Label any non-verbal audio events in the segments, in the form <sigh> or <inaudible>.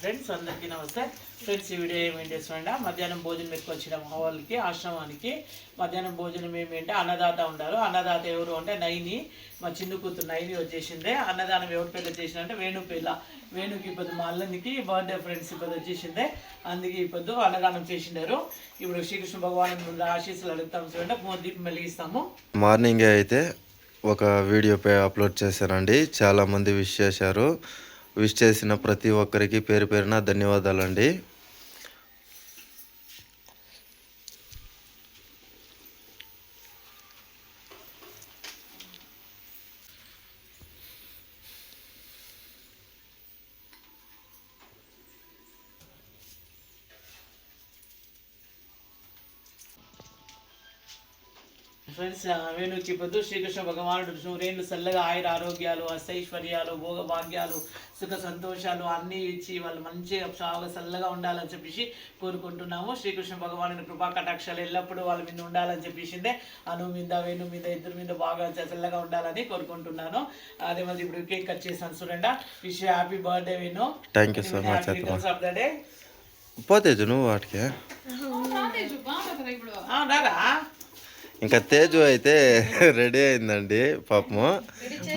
Friends అందరికీ నమస్తే. Friends ఈ వీడియో ఏమేం చేస్తుండ మధ్యాహ్నం భోజనం ఎక్కువ మా వాళ్ళకి ఆశ్రమానికి. మధ్యాహ్నం భోజనం ఏమేంటే అన్నదాత ఉండారు అన్నదాత ఎవరు అంటే నైని. మా చిన్న కూతురు నైని వచ్చేసిందే. అన్నదానం ఎవరి పిల్ల చేసిన అంటే వేణు పిల్ల వేణుకి ఇప్పుడు మా అల్లనికి బర్త్డే ఫ్రెండ్స్ ఇప్పుడు వచ్చేసిందే. అందుకే ఇప్పుడు అన్నదానం చేసిండారు. ఇప్పుడు శ్రీకృష్ణ భగవాన్ ముందు ఆశీస్సులు అడుగుతాం చూడండి. మూడు దీపం వెలిగిస్తాము. మార్నింగ్ అయితే ఒక వీడియో అప్లోడ్ చేశానండి. చాలామంది విష్ చేశారు. విష్ చేసిన ప్రతి ఒక్కరికి పేరు పేరున ధన్యవాదాలండి. ఫ్రెండ్స్ వేణుకి పొద్దు శ్రీకృష్ణ భగవానుడు నూరేళ్ళు చల్లగా ఆయుర ఆరోగ్యాలు అష్టైశ్వర్యాలు భోగ భాగ్యాలు సుఖ సంతోషాలు అన్నీ ఇచ్చి వాళ్ళు మంచిగా చాలా చల్లగా ఉండాలని చెప్పేసి కోరుకుంటున్నాము. శ్రీకృష్ణ భగవానుని కృపా కటాక్షాలు ఎల్లప్పుడూ వాళ్ళ మీద ఉండాలని చెప్పేసిందే. అను మీద వేణు మీద ఇద్దరు మీద బాగా చల్లగా ఉండాలని కోరుకుంటున్నాను. అదే మరి ఇప్పుడు కేక్ కట్ చేసాను చూడండి. Wish happy birthday Venu. Thank you so much of the day పోతేజు నువ్వు వాటికి? రారా? ఇంకా తేజు అయితే <laughs> రెడీ అయిందండి పాపము.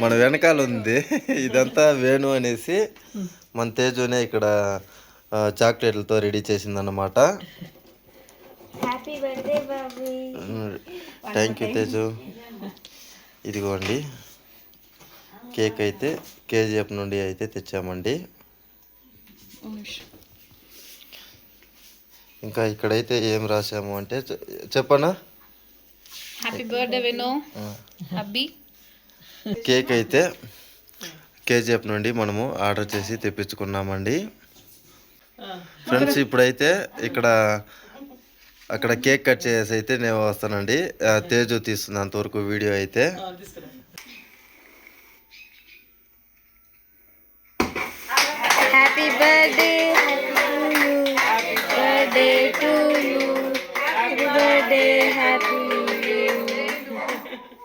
మన వెనకాల ఉంది. ఇదంతా వేణు అనేసి మన తేజునే ఇక్కడ చాక్లెట్లతో రెడీ చేసిందన్నమాట. Thank you Teju. ఇదిగోండి. కేక్ అయితే కేజీఎఫ్ నుండి అయితే తెచ్చామండి. ఇంకా ఇక్కడైతే ఏం రాసాము అంటే చెప్పనా? హ్యాపీ బర్త్డే విను హ్యాపీ కేక్ అయితే కేజీఎఫ్ నుండి మనము ఆర్డర్ చేసి తెప్పించుకున్నామండి. ఫ్రెండ్స్ ఇప్పుడైతే ఇక్కడ అక్కడ కేక్ కట్ చేసి అయితే నేను వస్తానండి. తేజు తీస్తుంది అంతవరకు వీడియో అయితే. హ్యాపీ బర్త్డే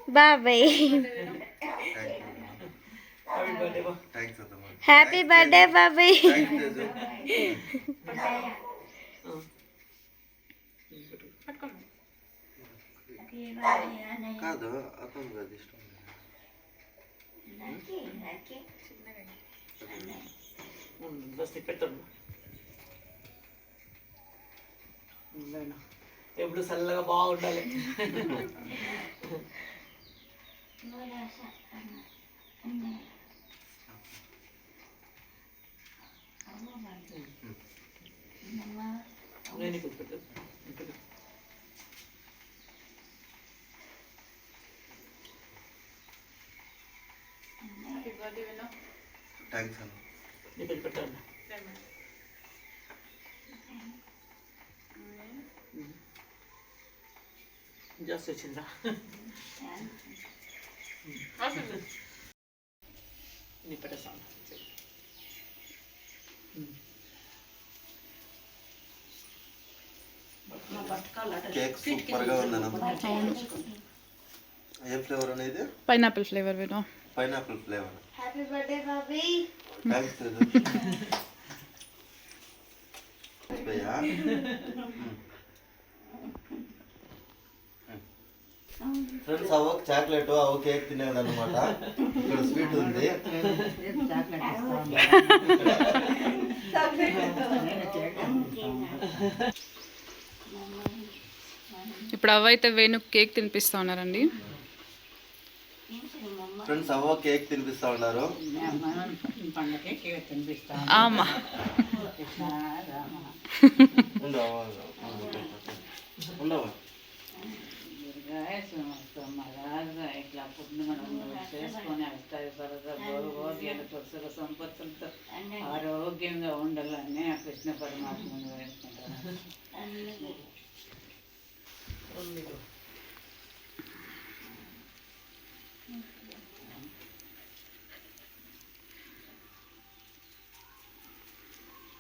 బాబాయ్ హ్యాపీ బర్త్డే బాబాయ్ కాదు అతను కాదు ఇష్టం బస్ పెట్టండి ఉందైనా. ఎప్పుడు చల్లగా బాగుండాలి నేను ఇక్కడ పెట్టు. ఇక్కడ. థ్యాంక్స్ అన్న ఇక్కడ పెట్టండి జాస్తి వచ్చిందా నీ కేక్ సూపర్గా ఉందన్న ఏం ఫ్లేవర్ అనేది? పైనాపిల్ ఫ్లేవర్ విను. Pineapple flavour. Happy birthday Bobby భయ్యా ఫ్రెండ్స్ అవ్వ చాక్లెట్ అవ్వ కేక్ తినేది అనమాట ఇక్కడ స్వీట్ ఉంది. ఇప్పుడు అవైతే వేణు కేక్ తినిపిస్తా ఉన్నారండి. ఫ్రెండ్స్ అవ్వ కేక్ తినిపిస్తా ఉన్నారు. ఆమా. ఉండు అవ్వ ఉండవా ఇట్లా పుట్టిన మనం చేసుకొని అష్టాయి సరదా భోగ్యాలతో సుఖ సంపత్తులతో ఆరోగ్యంగా ఉండాలని ఆ కృష్ణ పరమాత్మను వేసుకుంటాను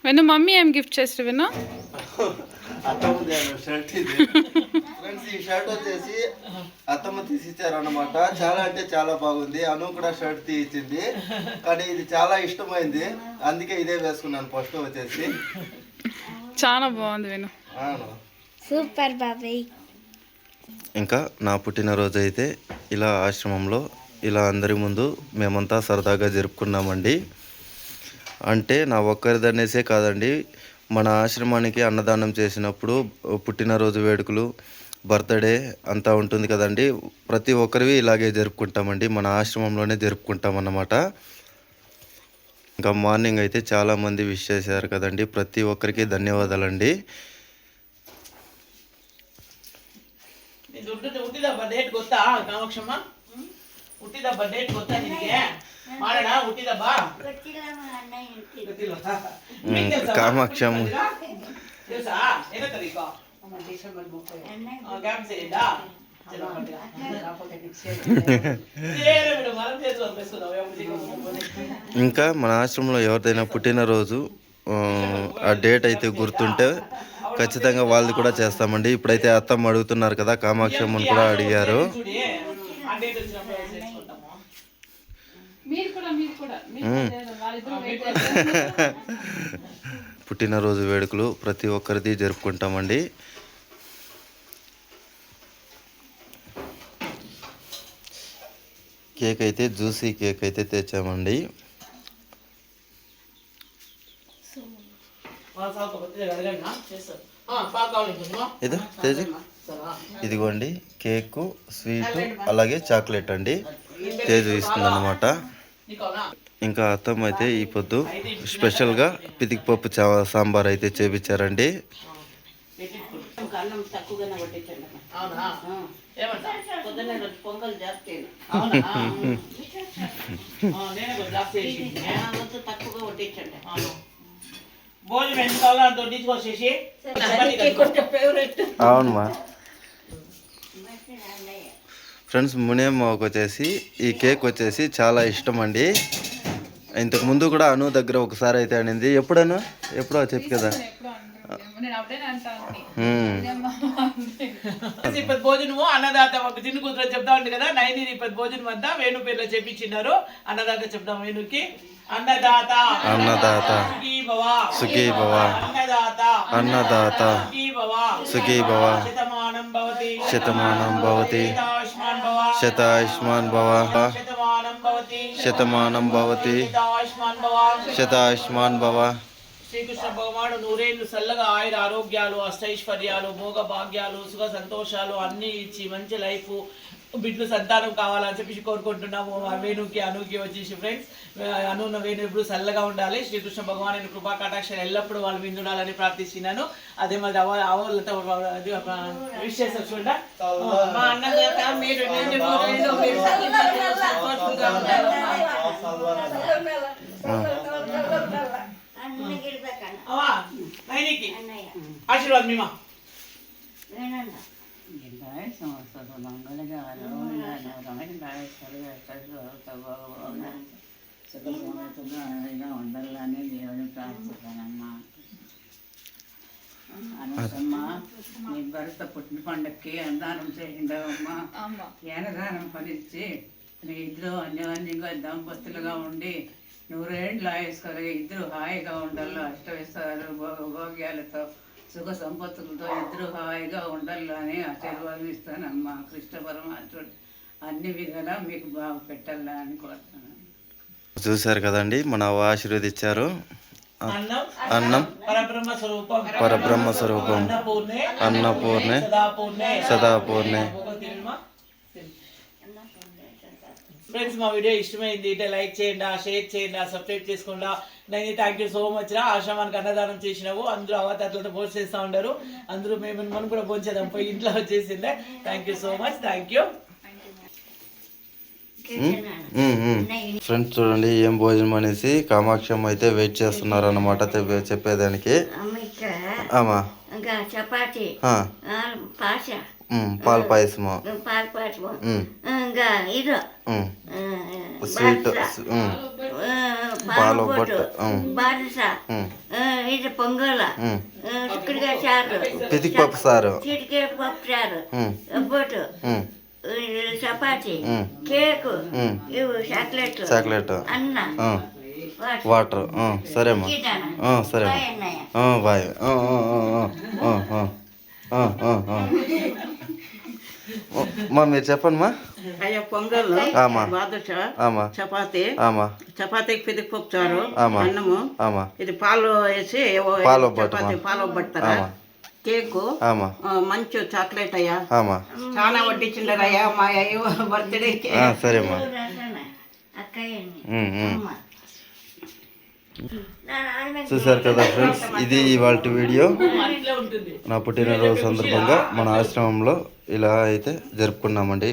విను మమ్మీ ఏం గిఫ్ట్ చేస్తారు విను అత్తమ్మ షర్ట్ ఇది ఫ్రెండ్స్ ఈ షర్ట్ వచ్చేసి అత్తమ్మ తీసిచ్చారు అనమాట చాలా అంటే చాలా బాగుంది. అను కూడా షర్ట్ తీయించింది. కానీ ఇది చాలా ఇష్టమైంది. అందుకే ఇదే వేసుకున్నాను. ఫస్ట్ వచ్చేసి. చాలా బాగుంది అవును. సూపర్ బాబాయ్ ఇంకా నా పుట్టినరోజు అయితే ఇలా ఆశ్రమంలో ఇలా అందరి ముందు మేమంతా సరదాగా జరుపుకున్నామండి. అంటే నా ఒక్కరిదనేసే కాదండి. మన ఆశ్రమానికి అన్నదానం చేసినప్పుడు పుట్టినరోజు వేడుకలు బర్త్డే అంతా ఉంటుంది కదండి. ప్రతి ఒక్కరివి ఇలాగే జరుపుకుంటామండి. మన ఆశ్రమంలోనే జరుపుకుంటాం అన్నమాట ఇంకా మార్నింగ్ అయితే చాలామంది విష్ చేశారు కదండి. ప్రతి ఒక్కరికి ధన్యవాదాలండి. ಇದು ఇంకా మన ఆశ్రమంలో ఎవరిదైనా పుట్టినరోజు ఆ డేట్ అయితే గుర్తుంటే ఖచ్చితంగా వాళ్ళది కూడా చేస్తామండి. ఇప్పుడైతే అత్తమ్మ అడుగుతున్నారు కదా కామాక్షమ్మని కూడా అడిగారు. Hmm. <laughs> పుట్టినరోజు వేడుకలు ప్రతి ఒక్కరిది జరుపుకుంటామండి. కేక్ అయితే జ్యూసీ కేక్ అయితే తెచ్చామండి. ఇది తేజ? ఇదిగోండి కేకు స్వీట్ అలాగే చాక్లెట్ అండి. తేజు ఇస్తుంది అనమాట ఇంకా అత్తమ్మ అయితే ఈ పొద్దు స్పెషల్గా పితికిపప్పు సాంబార్ అయితే చేపించారండి అవునా? పొంగల్ జాస్తి <laughs> తక్కువగా భోజనం కావాలో అంత వడ్డించుకొచ్చేసి అవునమ్మా ఫ్రెండ్స్ మునియమ్మకి వచ్చేసి ఈ కేక్ వచ్చేసి చాలా ఇష్టం అండి. ఇంతకు ముందు కూడా అను దగ్గర ఒకసారి అయితే అనింది. ఎప్పుడను? ఎప్పుడో చెప్పు కదా. ఇప్పటి భోజనము అన్నదాత ఒక చిన్న కూతురు చెప్తా ఉంది కదా నైన్ ఇప్పటి భోజనం అంతా వేణు పేర్లో చెప్పించినారు అన్నదాత చెప్తాం వేణుకి. అన్నదాత. అన్నదాత. సుఖీ భవ అన్నదాత. అన్నదాత. సుఖీ భవ శతమానం భవతి. శతమానం భవతి. శతాయుష్మాన్ భవ. శతమానం భవతి. శతమానం భవతి. శతాయుష్మాన్ భవ. శతాయుష్మాన్ భవ. శ్రీకృష్ణ భగవానుడు నూరేళ్ళు చల్లగా ఆయుర ఆరోగ్యాలు అష్టైశ్వర్యాలు భోగ భాగ్యాలు సుఖ సంతోషాలు అన్నీ ఇచ్చి మంచి లైఫ్ బిడ్డలు సంతానం కావాలని చెప్పేసి కోరుకుంటున్నాము వేణుకి అనుకి వచ్చేసి ఫ్రెండ్స్ అను వేణు ఎప్పుడు చల్లగా ఉండాలి శ్రీకృష్ణ భగవాన్ కృపా కటాక్షాలు ఎల్లప్పుడూ వాళ్ళు మీద ఉండాలని ప్రార్థిస్తున్నాను అదే మరి అవ అవలతో విష్ చేస్తారు చూడ మా మీరు మీరు అవా నైనికి. ఆశీర్వాదం మీమా దీర్ఘాయ సంవత్సరం మంగళగా ఆరోగ్యంగా ఉండాలని దేవుని ప్రార్థిస్తానమ్మా. అనసమ్మా నీ భర్త పుట్టిన పండక్కి అన్నదానం చేయండమ్మా అమ్మ. జ్ఞానదానం ఫలించి నీ ఇద్దరు అన్యోన్యంగా దంపతులుగా ఉండి నూరేండ్లు ఆయుస్కర ఇద్దరు హాయిగా ఉండాలి? అష్టవిస్తాలు భోగ్యాలతో సుఖ సంపత్తులతో ఇద్దరు హాయిగా ఉండాలి అని ఆశీర్వాదిస్తానమ్మా కృష్ణ పరమాత్ముడు అన్ని విధాలా మీకు బాగా పెట్టాలా అని కోరుతున్నాను. చూశారు కదండి మన ఆశీర్వదించారు. అన్నం అన్నం. పరబ్రహ్మ స్వరూపం. పరబ్రహ్మ స్వరూపం. అన్నపూర్ణే. అన్నపూర్ణే. సదాపూర్ణే సదాపూర్ణే ఫ్రెండ్స్ మా వీడియో ఇష్టమైంది అంటే లైక్ చేయండి షేర్ చేయండి సబ్స్క్రైబ్ చేసుకోండి. నేను థ్యాంక్ యూ సో మచ్ రా. ఆశ్రమానికి అన్నదానం చేసినావు. అందరూ అవతారులతో భోజనం చేస్తూ ఉండరు అందరూ మేము మనం కూడా భోజనం పోయి ఇంట్లో వచ్చేసిందే. Thank you so much thank you friends చూడండి ఏం భోజనం అనేసి కామాక్షమ్మ అయితే వెయిట్ చేస్తున్నారు అన్నమాట తె- చెప్పేదానికి. అమ్మ చపాతి ఆ, ఆ, పాష ఉమ్, పాల పాయసము. పాల పాయసము. ఇంకా ఇది. స్వీట్ పాల బొట్టు, ఇది పొంగల. చిక్కుడుగా చారు పప్పు సారు. చిటికే పప్పు చారు ఉమ్, బొట్టు. చపాతి. కేకు. చాక్లెట్. చాక్లెట్. అన్న. వాటర్. సరేమ్మా సరేమ్మా బాయ్ మా మీరు చెప్పండి మా. అయ్యా పొంగల్ ఆమా. బాదుషా ఆమా. చపాతి ఆమా. చపాతీకి పిదికి పప్పు చారు ఆమా. అన్నము. ఆమా. ఇది పాలు వేసి పాలు బొట్టు, చపాతీ. పాలు పడతారా. కేకు మంచి చాక్లెట్ అయ్యా. ఆమా. చాలా వడ్డించిండరయ్యా మా అయ్యో బర్త్డేకి. ఆ, సరేమ్మా. చూసారు కదా ఫ్రెండ్స్ ఇది ఇవాళ వీడియో. నా పుట్టినరోజు సందర్భంగా మన ఆశ్రమంలో ఇలా అయితే జరుపుకున్నామండి.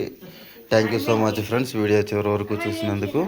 Thank you so much friends video చివరి వరకు చూసినందుకు.